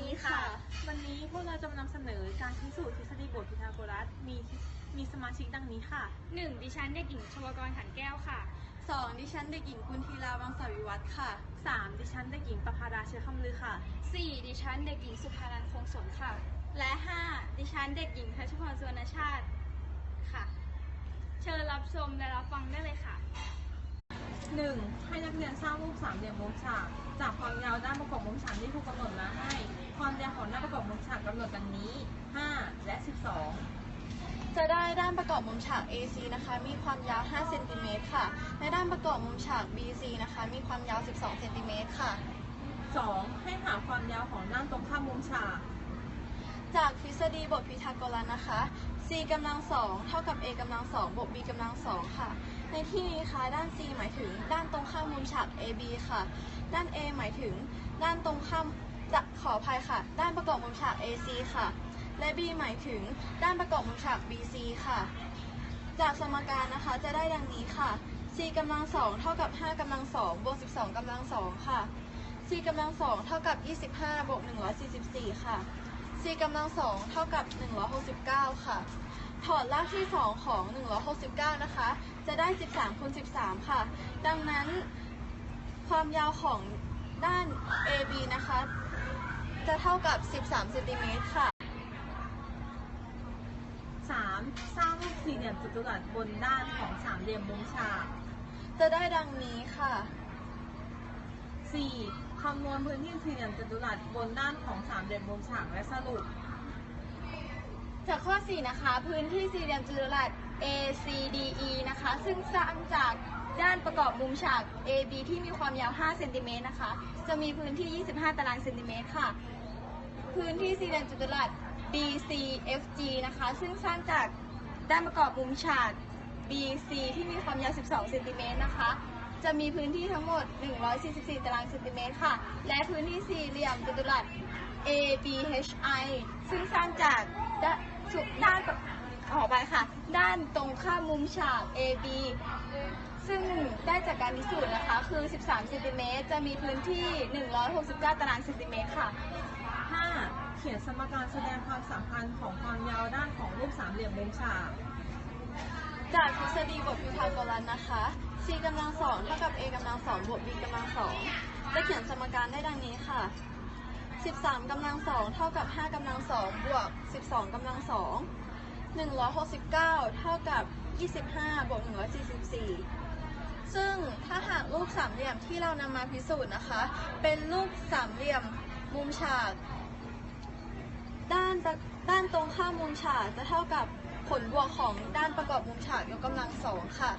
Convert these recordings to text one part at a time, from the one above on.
ดีค่ะ วันนี้พวกเราจะมานำเสนอการพิสูจน์ทฤษฎีบทพีทาโกรัส มีมีสมาชิกดังนี้ค่ะ 1. ดิฉันเด็กหญิงชวกรขันแก้วค่ะ 2. ดิฉันเด็กหญิงกุลธีราวังสวิวัฒน์ค่ะ 3. ดิฉันเด็กหญิงประภาดาเชื้อคำลือค่ะ 4. ดิฉันเด็กหญิงสุภานันท์คงสนค่ะ และ 5. ดิฉันเด็กหญิงทัชพรสุวรรณชาติค่ะ เชิญรับชมและรับฟังได้เลยค่ะ 1. ให้นักเรียนสร้างรูปสามเหลี่ยมมุมฉาก จากความยาวด้านประกอบมุมฉากที่ครูกำหนดมาให้ ความยาวของด้านประกอบมุมฉากกำหนดดังนี้ 5 และ 12จะได้ด้านประกอบมุมฉาก AC นะคะ มีความยาว 5 เซนติเมตรค่ะ และด้านประกอบมุมฉาก BC นะคะ มีความยาว 12 เซนติเมตรค่ะ 2. ให้หาความยาวของด้านตรงข้ามมุมฉาก จากทฤษฎีบทพีทาโกรัสนะคะ c กำลังสองเท่ากับ a กำลังสองบวก b กำลังสองค่ะ ในที่นี้ค่ะด้าน c หมายถึง ด้านตรงข้ามมุมฉาก ab ค่ะ ด้าน a หมายถึง ด้านตรงข้ามจะขออภัยค่ะ ด้านประกอบมุมฉาก ac ค่ะ และ b หมายถึง ด้านประกอบมุมฉาก bc ค่ะ จากสมการนะคะจะได้ดังนี้ค่ะ c กำลังสองเท่ากับ 5กำลังสองบวก 12กำลังสองค่ะ c กำลังสองเท่ากับ 25บวก144 ค่ะ c กำลังสองเท่ากับ 169 ค่ะ ถอดรากที่ 2 ของ 169 นะคะ จะได้ 13คูณ13 ค่ะ ดังนั้นความยาวของด้าน AB นะคะ จะเท่ากับ 13เซนติเมตรค่ะ 3. สร้างรูปสี่เหลี่ยมจัตุรัสบนด้านของสามเหลี่ยมมุมฉาก จะได้ดังนี้ค่ะ 4. คำนวณพื้นที่สี่เหลี่ยมจัตุรัสบนด้านของสามเหลี่ยมมุมฉากและสรุป จากข้อ 4 นะคะ พื้นที่สี่เหลี่ยมจัตุรัส ACDE นะคะ ซึ่งสร้างจากด้านประกอบมุมฉาก AB ที่มีความยาว 5 เซนติเมตรนะคะ จะมีพื้นที่ 25 ตารางเซนติเมตรค่ะ พื้นที่สี่เหลี่ยมจัตุรัส BCFG นะคะ ซึ่งสร้างจากด้านประกอบมุมฉาก BC ที่มีความยาว 12 เซนติเมตรนะคะ จะมีพื้นที่ทั้งหมด 144 ตารางเซนติเมตรค่ะ และพื้นที่สี่เหลี่ยมจัตุรัส ABHI ซึ่งสร้างจากด้าน สุดด้านออกไปค่ะ ด้านตรงข้ามมุมฉาก AB ซึ่งได้จากการพิสูจน์นะคะ คือ 13เซนติเมตรจะมีพื้นที่ 169 ตารางเซนติเมตรค่ะ 5. เขียนสมการแสดงความสัมพันธ์ของความยาวด้านของรูปสามเหลี่ยมมุมฉาก จากทฤษฎีบทพีทาโกรัสนะคะ c กำลังสองเท่ากับ a กำลังสองบวก b กำลังสองจะเขียนสมการได้ดังนี้ค่ะ 13กำลังสองเท่ากับ 5กำลังสองบวก 12กำลังสอง169 เท่ากับ 25 บวก 144 ซึ่งถ้าหากรูปสามเหลี่ยมที่เรานำมาพิสูจน์นะคะ เป็นรูปสามเหลี่ยมมุมฉาก ด้านด้านตรงข้ามมุมฉากจะเท่ากับผลบวกของด้านประกอบมุมฉากยกกำลังสองค่ะ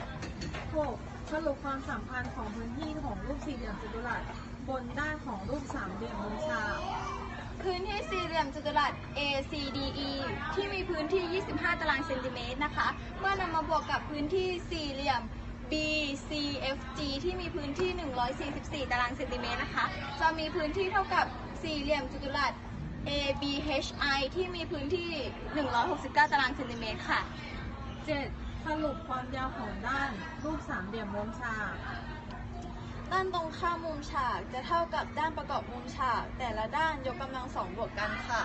6. สรุปความสัมพันธ์ของพื้นที่ของรูปสี่เหลี่ยมจัตุรัสบนด้านของรูปสามเหลี่ยมมุมฉาก พื้นที่สี่เหลี่ยมจัตุรัส ACDE ที่มีพื้นที่ 25 ตารางเซนติเมตรนะคะ เมื่อนำมาบวกกับพื้นที่สี่เหลี่ยม BCFG ที่มีพื้นที่ 144 ตารางเซนติเมตรนะคะ จะมีพื้นที่เท่ากับสี่เหลี่ยมจัตุรัส ABHI ที่มีพื้นที่ 169 ตารางเซนติเมตรค่ะ 7. สรุปความยาวของด้านรูปสามเหลี่ยมมุมฉาก ด้านตรงข้ามมุมฉากจะเท่ากับด้านประกอบมุม ฉากแต่ละด้านยกกำลังสองบวกกันค่ะ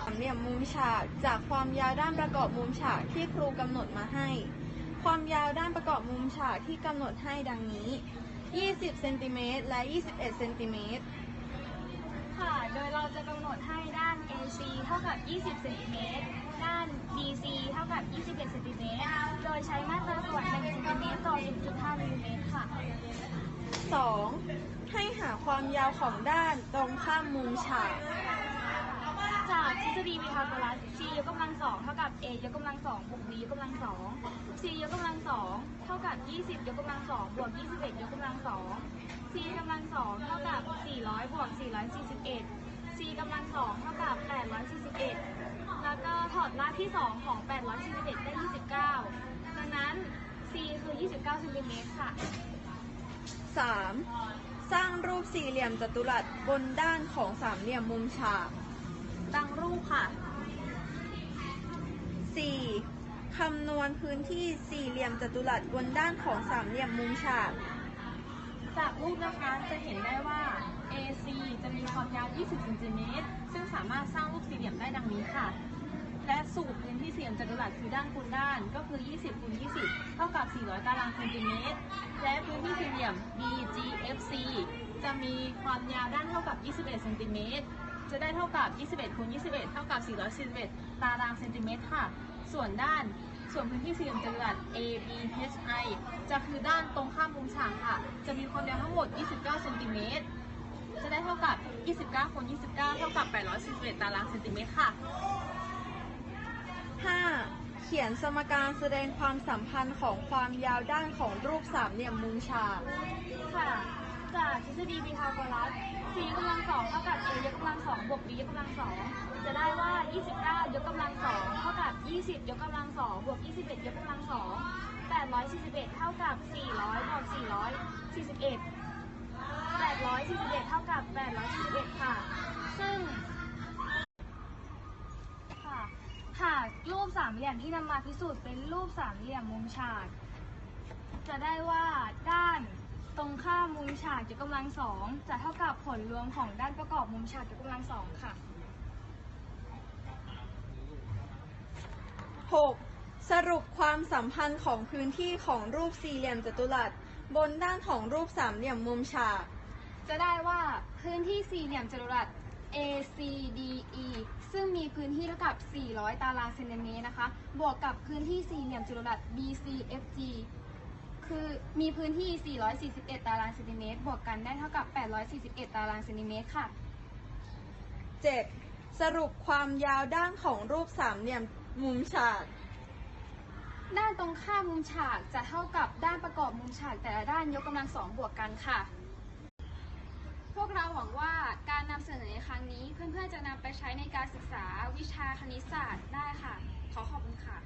สามเหลี่ยมมุมฉากจากความยาวด้านประกอบมุมฉากที่ครูกำหนดมาให้ ความยาวด้านประกอบมุมฉากที่กำหนดให้ดังนี้ 20เซนติเมตรและ 21เซนติเมตรค่ะ โดยเราจะกำหนดให้ด้าน AC เท่ากับ 20เซนติเมตร ด้าน BC เท่ากับ 21เซนติเมตร โดยใช้มาตราส่วน1เซนติเมตรต่อ1.5มิลลิเมตรค่ะ 2. ให้หาความยาวของด้านตรงข้ามมุมฉาก จากทฤษฎีพีทาโกรัส c ยกกำลังสองเท่ากับ a ยกกำลังสองบวก b ยกกำลังสอง c ยกกำลังสองเท่ากับ 20 ยกกำลังสองบวก 21 ยกกำลังสอง c กำลังสองเท่ากับ 400 บวก 441 c กำลังสองเท่ากับ 841 แล้วก็ถอดรากที่ 2 ของ 841 ได้ 29 ดังนั้น c คือ 29เซนติเมตรค่ะ 3. สร้างรูปสี่เหลี่ยมจัตุรัสบนด้านของสามเหลี่ยมมุมฉากดังรูปค่ะ 4. คำนวณพื้นที่สี่เหลี่ยมจัตุรัสบนด้านของสามเหลี่ยมมุมฉาก จากรูปนะคะจะเห็นได้ว่า AC จะมีความยาว 20เซนติเมตรซึ่งสามารถสร้างรูปสี่เหลี่ยมได้ดังนี้ค่ะ และสูตรพื้นที่ สี่เหลี่ยมจัตุรัสคือด้านคูณด้านก็คือ 20คูณ20 เท่ากับ 400 ตารางเซนติเมตร และพื้นที่สี่เหลี่ยม BGFC จะมีความยาวด้านเท่ากับ 21เซนติเมตร จะได้เท่ากับ 21คูณ21 เท่ากับ 441 ตารางเซนติเมตรค่ะ ส่วนด้านส่วนพื้นที่สี่เหลี่ยมจัตุรัส ABHI จะคือด้านตรงข้ามมุมฉากค่ะ จะมีความยาวทั้งหมด 29เซนติเมตร จะได้เท่ากับ 29คูณ29 เท่ากับ 841 ตารางเซนติเมตรค่ะ 5. เขียนสมการแสดงความสัมพันธ์ของความยาวด้านของรูปสามเหลี่ยมมุมฉาก ค่ะ จากทฤษฎีพีทาโกรัส c ยกกำลังสองเท่ากับ a ยกกำลังสองบวก b ยกกำลังสองจะได้ว่า 29 ยกกำลังสองเท่ากับ 20 ยกกำลังสองบวก 21 ยกกำลังสอง841 เท่ากับ 400บวก441 841 เท่ากับ841ามเหลี่ยมที่นำมาพิสูจน์เป็นรูปสามเหลี่ยมมุมฉาก จะได้ว่าด้านตรงข้ามมุมฉากยกกำลังสองจะเท่ากับผลรวมของด้านประกอบมุมฉากยกกำลังสองค่ะ 6. สรุปความสัมพันธ์ของพื้นที่ของรูปสี่เหลี่ยมจัตุรัส บนด้านของรูปสามเหลี่ยมมุมฉาก จะได้ว่าพื้นที่สี่เหลี่ยมจัตุรัส ACDE ซึ่งมีพื้นที่เท่ากับ 400 ตารางเซนติเมตรนะคะ บวกกับพื้นที่สี่เหลี่ยมจัตุรัส BCFG คือมีพื้นที่ 441 ตารางเซนติเมตร บวกกันได้เท่ากับ 841 ตารางเซนติเมตรค่ะ 7. สรุปความยาวด้านของรูปสามเหลี่ยมมุมฉาก ด้านตรงข้ามมุมฉากจะเท่ากับด้านประกอบมุมฉากแต่ละด้านยกกำลังสองบวกกันค่ะ พวกเราหวังว่าการนำเสนอในครั้งนี้เพื่อนๆจะนำไปใช้ในการศึกษาวิชาคณิตศาสตร์ได้ค่ะ ขอขอบคุณค่ะ